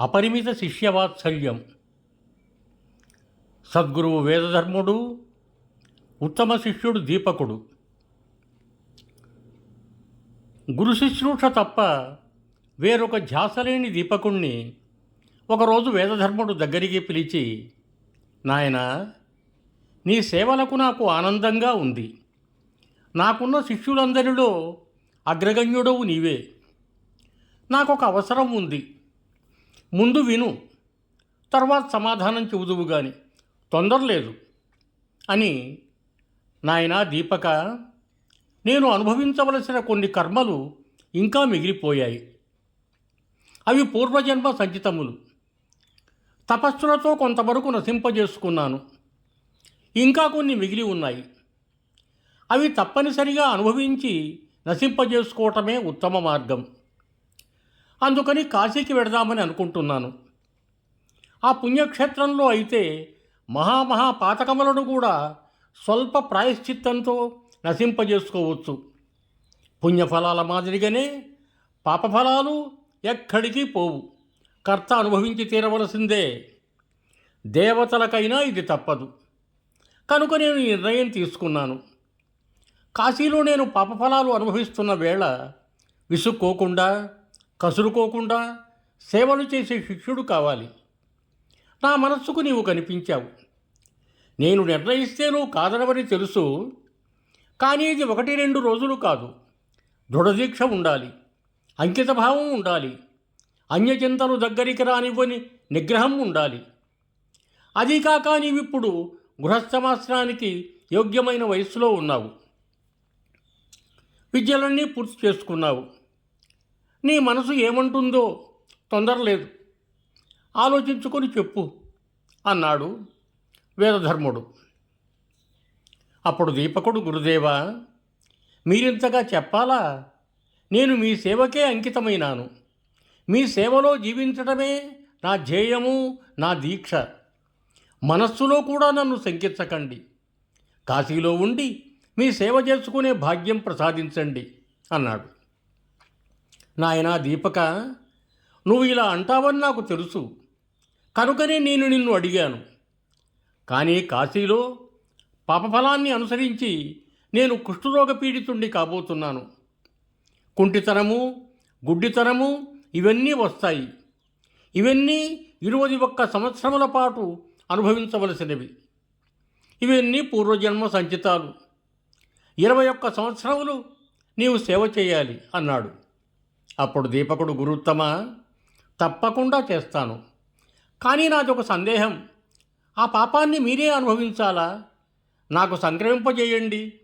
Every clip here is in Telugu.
అపరిమిత శిష్యవాత్సల్యం. సద్గురువు వేదధర్ముడు ఉత్తమ శిష్యుడు దీపకుడు. గురు శుశ్రూష తప్ప వేరొక ధ్యాసలేని దీపకుణ్ణి ఒకరోజు వేదధర్ముడు దగ్గరికి పిలిచి నాయన నీ సేవలకు నాకు ఆనందంగా ఉంది. నాకున్న శిష్యులందరిలో అగ్రగణ్యుడవు నీవే. నాకొక అవసరం ఉంది. ముందు విను తర్వాత సమాధానం చెబుదువు గాని. తొందర లేదు. అని నాయన దీపక నేను అనుభవించవలసిన కొన్ని కర్మలు ఇంకా మిగిలిపోయాయి. అవి పూర్వజన్మ సంచితములు. తపస్సులతో కొంతవరకు నశింపజేసుకున్నాను. ఇంకా కొన్ని మిగిలి ఉన్నాయి. అవి తప్పనిసరిగా అనుభవించి నశింపజేసుకోవటమే ఉత్తమ మార్గం. అందుకని కాశీకి వెడదామని అనుకుంటున్నాను. ఆ పుణ్యక్షేత్రంలో అయితే మహామహా పాతకములను కూడా స్వల్ప ప్రాయశ్చిత్తంతో నశింపజేసుకోవచ్చు. పుణ్యఫలాల మాదిరిగానే పాపఫలాలు ఎక్కడికి పోవు. కర్త అనుభవించి తీరవలసిందే. దేవతలకైనా ఇది తప్పదు. కనుక నేను ఈ నిర్ణయం తీసుకున్నాను. కాశీలో నేను పాపఫలాలు అనుభవిస్తున్న వేళ విసుక్కోకుండా కసురుకోకుండా సేవలు చేసే శిష్యుడు కావాలి. నా మనస్సుకు నీవు కనిపించావు. నేను నిర్ణయిస్తే నువ్వు కాదనవని తెలుసు. కానీ ఇది ఒకటి రెండు రోజులు కాదు. దృఢదీక్ష ఉండాలి. అంకితభావం ఉండాలి. అన్యచింతలు దగ్గరికి రానివ్వని నిగ్రహం ఉండాలి. అది కాక నీవిప్పుడు గృహస్థమాశ్రానికి యోగ్యమైన వయస్సులో ఉన్నావు. విద్యలన్నీ పూర్తి చేసుకున్నావు. నీ మనసు ఏమంటుందో తొందర లేదు. ఆలోచించుకొని చెప్పు అన్నాడు వేదధర్ముడు. అప్పుడు దీపకుడు గురుదేవా మీరింతగా చెప్పాలా? నేను మీ సేవకే అంకితమైనాను. మీ సేవలో జీవించడమే నా ధ్యేయము నా దీక్ష. మనస్సులో కూడా నన్ను శంకించకండి. కాశీలో ఉండి మీ సేవ చేసుకునే భాగ్యం ప్రసాదించండి అన్నాడు. నాయనా దీపక నువ్వు ఇలా అంటావని నాకు తెలుసు. కనుకనే నేను నిన్ను అడిగాను. కానీ కాశీలో పాపఫలాన్ని అనుసరించి నేను కుష్ఠరోగ పీడితుణ్ణి కాబోతున్నాను. కుంటితనము గుడ్డితనము ఇవన్నీ వస్తాయి. ఇవన్నీ ఇరవై ఒక్క సంవత్సరముల పాటు అనుభవించవలసినవి. ఇవన్నీ పూర్వజన్మ సంచితాలు. ఇరవై ఒక్క సంవత్సరములు నీవు సేవ చేయాలి అన్నాడు. అప్పుడు దీపకుడు గురుత్తమ? తప్పకుండా చేస్తాను. కానీ నాది ఒక సందేహం. ఆ పాపాన్ని మీరే అనుభవించాలా? నాకు సంక్రమింపజేయండి.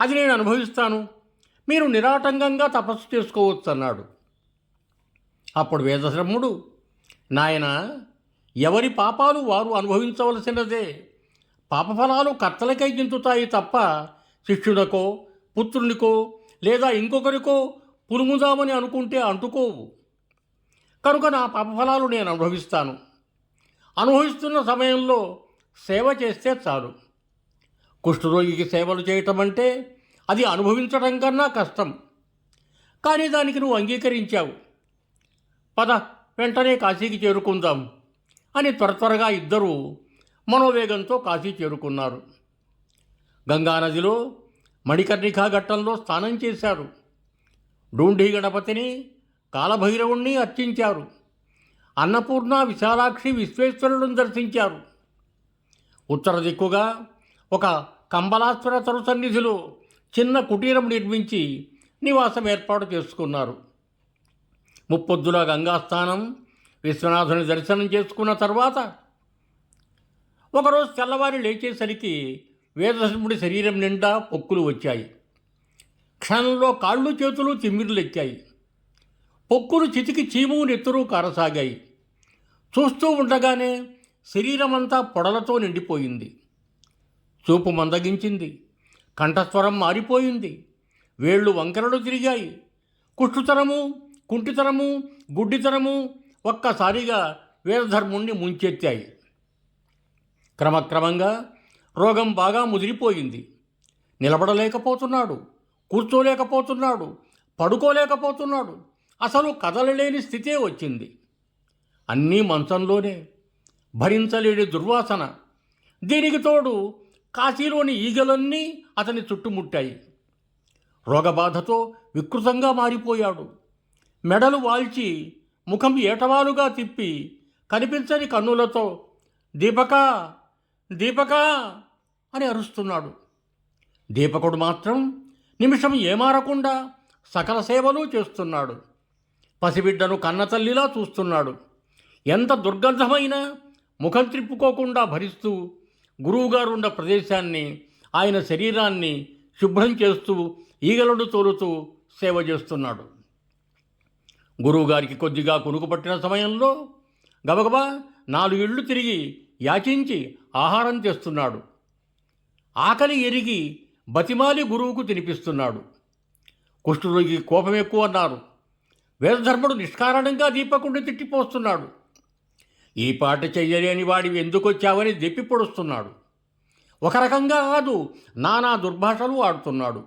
అది నేను అనుభవిస్తాను. మీరు నిరాటంకంగా తపస్సు చేసుకోవచ్చు అన్నాడు అప్పుడు వేదశ్రముడు నాయన ఎవరి పాపాలు వారు అనుభవించవలసినదే. పాపఫలాలు కర్తలకై చింతుతాయి తప్ప శిష్యునికో పుత్రునికో లేదా ఇంకొకరికో పులుముదామని అనుకుంటే అంటుకోవు. కనుక నా పాపఫలాలు నేను అనుభవిస్తాను. అనుభవిస్తున్న సమయంలో సేవ చేస్తే చాలు. కుష్ఠరోగికి సేవలు చేయటం అంటే అది అనుభవించడం కన్నా కష్టం. కానీ దానికి నువ్వు అంగీకరించావు. పద వెంటనే కాశీకి చేరుకుందాం అని త్వర త్వరగా ఇద్దరూ మనోవేగంతో కాశీ చేరుకున్నారు. గంగానదిలో మణికర్ణికా ఘట్టంలో స్నానం చేశారు. డూండి గణపతిని కాలభైరవుణ్ణి అర్చించారు. అన్నపూర్ణ విశాలాక్షి విశ్వేశ్వరులను దర్శించారు. ఉత్తర దిక్కుగా ఒక కంబలాశ్వర తరు సన్నిధిలో చిన్న కుటీరం నిర్మించి నివాసం ఏర్పాటు చేసుకున్నారు. ముప్పొద్దుల గంగాస్థానం విశ్వనాథుని దర్శనం చేసుకున్న తర్వాత ఒకరోజు తెల్లవారి లేచేసరికి వేదశముడి శరీరం నిండా పొక్కులు వచ్చాయి. క్షణంలో కాళ్ళు చేతులు తిమ్మిర్లెక్కాయి. పొక్కులు చితికి చీము నెత్తురు కారసాగాయి. చూస్తూ ఉండగానే శరీరమంతా పొడలతో నిండిపోయింది. చూపు మందగించింది. కంఠస్వరం మారిపోయింది. వేళ్ళు వంకరలు తిరిగాయి. కుష్ఠుతరము కుంటితనము గుడ్డితనము ఒక్కసారిగా వీరధర్ముణ్ణి ముంచెత్తాయి. క్రమక్రమంగా రోగం బాగా ముదిరిపోయింది. నిలబడలేకపోతున్నాడు. కూర్చోలేకపోతున్నాడు పడుకోలేకపోతున్నాడు. అసలు కదలలేని స్థితే వచ్చింది. అన్నీ మంచంలోనే. భరించలేని దుర్వాసన. దీనికి తోడు కాశీలోని ఈగలన్నీ అతని చుట్టుముట్టాయి. రోగబాధతో వికృతంగా మారిపోయాడు. మెడలు వాల్చి ముఖం ఏటవాలుగా తిప్పి కనిపించని కన్నులతో దీపక దీపక అని అరుస్తున్నాడు. దీపకుడు మాత్రం నిమిషం ఏమారకుండా సకల సేవలు చేస్తున్నాడు. పసిబిడ్డను కన్నతల్లిలా చూస్తున్నాడు. ఎంత దుర్గంధమైనా ముఖం త్రిప్పుకోకుండా భరిస్తూ గురువుగారున్న ప్రదేశాన్ని ఆయన శరీరాన్ని శుభ్రం చేస్తూ ఈగలను తోలుతూ సేవ చేస్తున్నాడు. గురువుగారికి కొద్దిగా కునుకు పట్టిన సమయంలో గబగబా నాలుగు ఇళ్ళు తిరిగి యాచించి ఆహారం తెస్తున్నాడు ఆకలి ఎరిగి బతిమాలి గురువుకు తినిపిస్తున్నాడు. కుష్ఠరోగి కోపం ఎక్కువ అన్నారు వేదధర్ముడు నిష్కారణంగా దీపకుడిని తిట్టిపోస్తున్నాడు. ఈ పాట చెయ్యలేని వాడివి ఎందుకొచ్చావని దెప్పి పొడుస్తున్నాడు. ఒక రకంగా కాదు నానా దుర్భాషలు ఆడుతున్నాడు.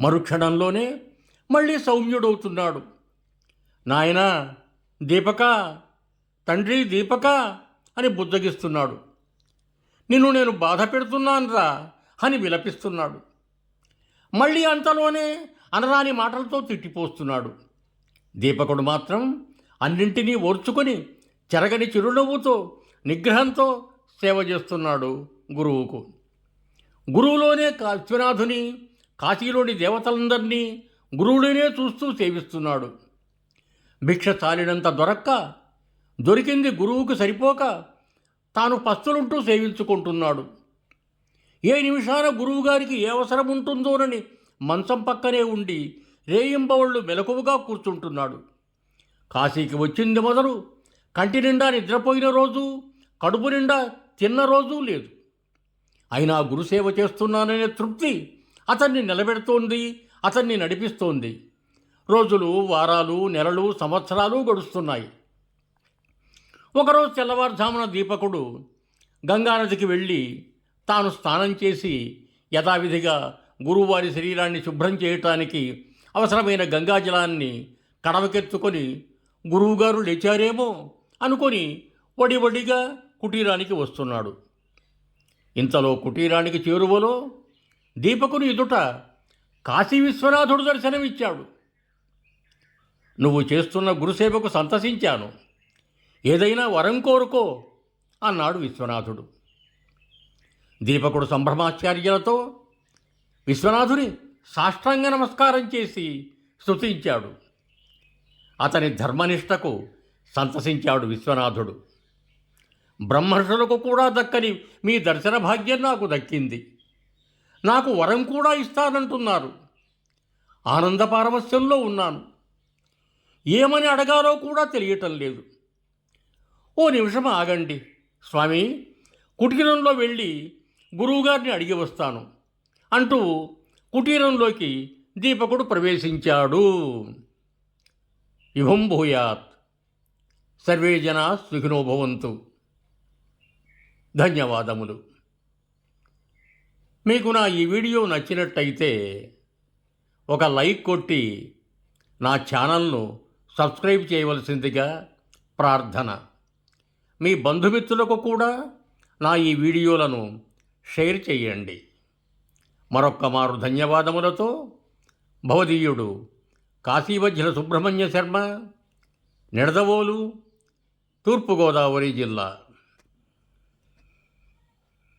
మరుక్షణంలోనే మళ్ళీ సౌమ్యుడవుతున్నాడు. నాయనా దీపక తండ్రి దీపక అని బుద్ధగిస్తున్నాడు నిన్ను నేను బాధ పెడుతున్నానురా. అని విలపిస్తున్నాడు. మళ్ళీ అంతలోనే అనరాని మాటలతో తిట్టిపోస్తున్నాడు. దీపకుడు మాత్రం అన్నింటినీ ఓర్చుకొని చెరగని చిరునవ్వుతో నిగ్రహంతో సేవ చేస్తున్నాడు గురువుకు. గురువులోనే విశ్వనాథుని కాశీలోని దేవతలందరినీ గురువుడినే చూస్తూ సేవిస్తున్నాడు. భిక్ష చాలినంత దొరక్క దొరికింది గురువుకు సరిపోక తాను పస్తులుంటూ సేవించుకుంటున్నాడు. ఏ నిమిషాన గురువుగారికి ఏ అవసరం ఉంటుందోనని మంచం పక్కనే ఉండి రేయింబవళ్ళు మెలకువగా కూర్చుంటున్నాడు. కాశీకి వచ్చింది మొదలు కంటి నిండా నిద్రపోయిన రోజు కడుపు నిండా తిన్న రోజు లేదు. అయినా గురుసేవ చేస్తున్నాననే తృప్తి అతన్ని నిలబెడుతోంది అతన్ని నడిపిస్తోంది. రోజులు వారాలు నెలలు సంవత్సరాలు గడుస్తున్నాయి. ఒకరోజు తెల్లవారుజామున దీపకుడు గంగానదికి వెళ్ళి తాను స్నానం చేసి యథావిధిగా గురువువారి శరీరాన్ని శుభ్రం చేయటానికి అవసరమైన గంగాజలాన్ని కడవకెత్తుకొని గురువుగారు లేచారేమో అనుకొని వడి వడిగా కుటీరానికి వస్తున్నాడు. ఇంతలో కుటీరానికి చేరువలో దీపకుని ఎదుట కాశీ విశ్వనాథుడు దర్శనమిచ్చాడు. నువ్వు చేస్తున్న గురుసేవకు సంతసించాను. ఏదైనా వరం కోరుకో అన్నాడు విశ్వనాథుడు. దీపకుడు సంభ్రమాచార్యులతో విశ్వనాథుని సాష్టాంగ నమస్కారం చేసి స్తుతించాడు. అతని ధర్మనిష్టకు సంతసించాడు విశ్వనాథుడు. బ్రహ్మర్షులకు కూడా దక్కని మీ దర్శన భాగ్యం నాకు దక్కింది. నాకు వరం కూడా ఇస్తానంటున్నారు. ఆనంద పారవస్యంలో ఉన్నాను. ఏమని అడగాలో కూడా తెలియటం లేదు. ఓ నిమిషం ఆగండి స్వామి. కుటీరంలో వెళ్ళి గురువుగారిని అడిగి వస్తాను. అంటూ కుటీరంలోకి దీపకుడు ప్రవేశించాడు. ఇవం భూయాత్. సర్వే జనా సుఖినోభవంతు ధన్యవాదములు. మీకు నా ఈ వీడియో నచ్చినట్టయితే ఒక లైక్ కొట్టి నా ఛానల్ను సబ్స్క్రైబ్ చేయవలసిందిగా ప్రార్థన. మీ బంధుమిత్రులకు కూడా నా ఈ వీడియోలను షేర్ చేయండి. మరొక్క మారు ధన్యవాదములతో భవదీయుడు కాశీవజ్ర సుబ్రహ్మణ్య శర్మ నిడదవోలు తూర్పుగోదావరి జిల్లా.